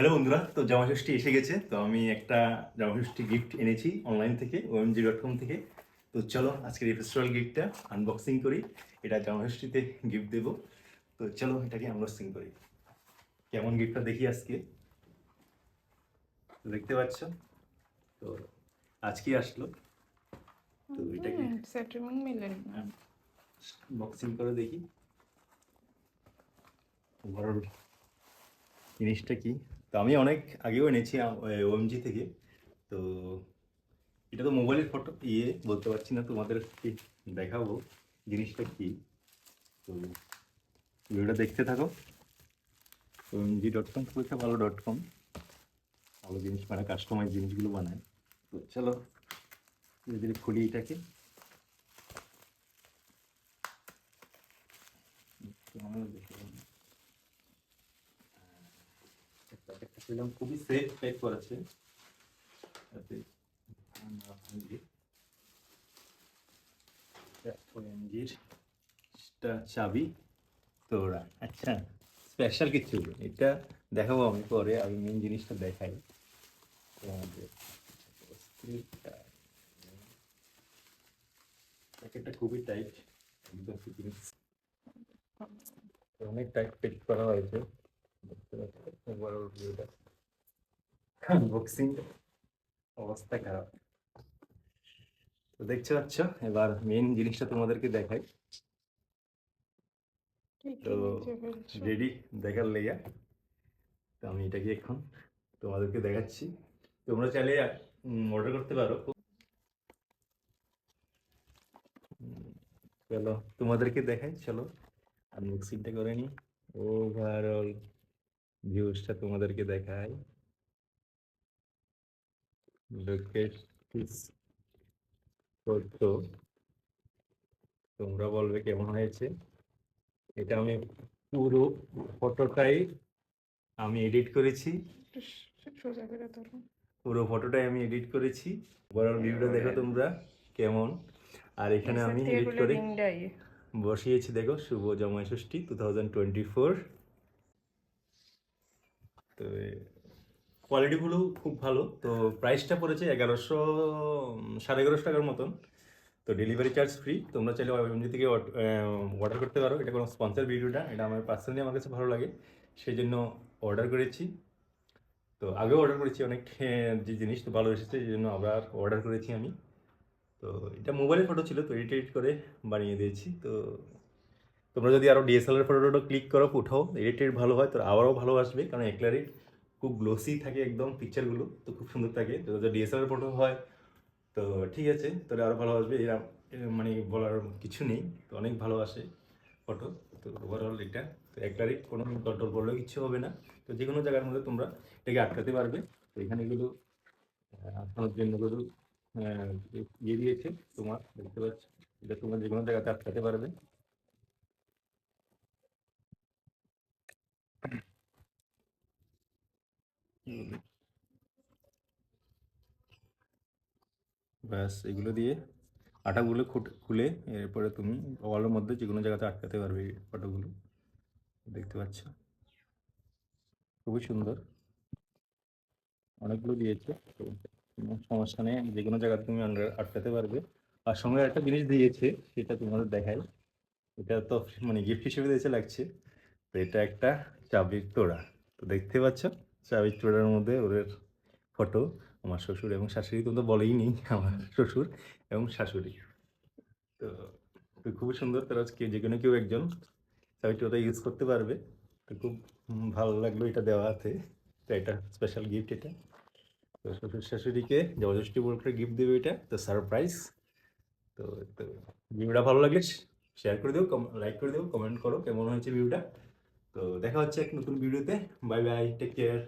Hello বন্ধুরা তো জামাষষ্ঠী এসে গেছে তো আমি একটা জামা জামাষষ্ঠী গিফট এনেছি অনলাইন থেকে ওএমজি ডট কম থেকে। তো চলো আজকের এই ফেস্টিভ্যাল গিফটটা আনবক্সিং করি এটা জামা জামাষষ্ঠীতে গিফট দেবো। তো চলো এটাকে আনবক্সিং করি। কেমন গিফটটা দেখি আজকে? দেখতে পাচ্ছ? তো আজকে আসলো। তো এটাকে বক্সিং করে দেখি। ওভারঅল জিনিসটা কি? তো আমি অনেক আগেও এনেছি ওএমজি থেকে। তো এটা তো মোবাইলের ফটো ইয়ে বলতে পারছি না, তোমাদের দেখাবো জিনিসটা কি। তো ভিডিওটা দেখতে থাকো। ওএমজি ডট কম খুব একটা ভালো ডট কম ভালো জিনিস মানে কাস্টমাইজ জিনিসগুলো বানায়। তো চলো, ধীরে ধীরে খুলি এটাকে। কেমন পেলাম খুবই সেফ প্যাক করেছে। যাতে না ভাঙে। এটা OMG র টা চাবি তো ওরা আচ্ছা স্পেশাল কিছু এটা দেখাবো আমি পরে, আমি মেন জিনিসটা দেখাই। প্যাকেটটা খুবই টাইট একদম অনেক টাইট ফিট করা হয়েছে। পাচ্ছ ওভারঅল ভিউটা আনবক্সিং অবস্থা খারাপ। তো দেখতে পাচ্ছ এবার মেন জিনিসটা তোমাদেরকে দেখাই। তো রেডি দেখার লেগে। তো আমি এটাকে এখন তোমাদেরকে দেখাচ্ছি। তোমরা চাইলে অর্ডার করতে পারো। চলো তোমাদেরকে দেখাই চলো। আনবক্সিংটা করে নি ওভারঅল ভিউজটা তোমাদেরকে দেখাই। করতো তোমরা বলবে কেমন হয়েছে? এটা আমি পুরো ফটোটাই আমি এডিট করেছি। পুরো ফটোটাই আমি এডিট করেছি। ওভারঅল ভিউটা দেখো তোমরা কেমন। আর এখানে আমি এডিট করে বসিয়েছি দেখো শুভ Jamai Shashthi two thousand twenty four তো কোয়ালিটিগুলো খুব ভালো। তো প্রাইসটা পড়েছে এগারোশো সাড়ে এগারোশো টাকার মতন। তো ডেলিভারি চার্জ ফ্রি তোমরা চাইলে ওএমজি থেকে অর্ডার করতে পারো। এটা কোনো স্পন্সার ভিডিওটা এটা আমার পার্সোনালি আমার কাছে ভালো লাগে। সেই জন্য অর্ডার করেছি। তো আগেও অর্ডার করেছি অনেক যে জিনিস তো ভালো এসেছে এই জন্য আবার অর্ডার করেছি আমি। তো এটা মোবাইলের ফটো ছিল, তো এডিট এডিট করে বানিয়ে দিয়েছি। তো তোমরা যদি আরও ডিএসএলআর ফটোটা ক্লিক করো, উঠাও এডিটেড ভালো হয় তো আবারও ভালো আসবে, কারণ একলারিট খুব গ্লোসি থাকে একদম পিকচারগুলো তো খুব সুন্দর থাকে। তো যদি ডিএসএলআর ফটো হয়, তো ঠিক আছে তাহলে আরও ভালো আসবে, এরা মানে বলার কিছু নেই, তো অনেক ভালো আসে ফটো, তো ওভারঅল এটা, তো একলারিট কোনো কন্ট্রোল করলেও কিছু হবে না, তো যে কোনো জায়গার মধ্যে তোমরা এটাকে আটকাতে পারবে, তো এখানে এগুলো আটকানোর জন্য এগুলো ইয়ে দিয়েছে, তোমার, দেখতে পাচ্ছ, এটা তোমরা যে কোনো জায়গাতে আটকাতে পারবে। ব্যাস, এগুলো দিয়ে আটাগুলো খুলে এরপরে তুমি ওয়ালের মধ্যে যে কোনো জায়গাতে আটকাতে পারবে ফটোগুলো। দেখতে পাচ্ছ? খুবই সুন্দর। অনেকগুলো দিয়েছে সমস্যা নেই। যে কোনো জায়গাতে তুমি আটকাতে পারবে। আর সঙ্গে একটা জিনিস দিয়েছে, সেটা তোমাদের দেখায় এটা তো মানে গিফট হিসেবে দিয়েছে লাগছে। তো এটা একটা চাবির তোড়া। তো দেখতে পাচ্ছ? চাবির তোড়ার মধ্যে ওদের ফটো আমার শ্বশুর এবং শাশুড়ি তো বলেই নেই আমার শ্বশুর এবং শাশুড়ি। তো খুবই সুন্দর তারা আজকে যে কোনো কেউ একজন চাবিটি ওটা ইউজ করতে পারবে। তো খুব ভালো লাগল এটা দেওয়া আছে তো এটা স্পেশাল গিফট এটা। তো শ্বশুর শাশুড়িকে জবরদস্তি বল করে গিফট দেবে এটা, তো সারপ্রাইজ তো তো ভিডিওটা ভালো লাগলে শেয়ার করে দেবো লাইক করে দেবো কমেন্ট করো কেমন হয়েছে ভিডিওটা তো দেখা হচ্ছে এক নতুন ভিডিওতে। Bye bye take care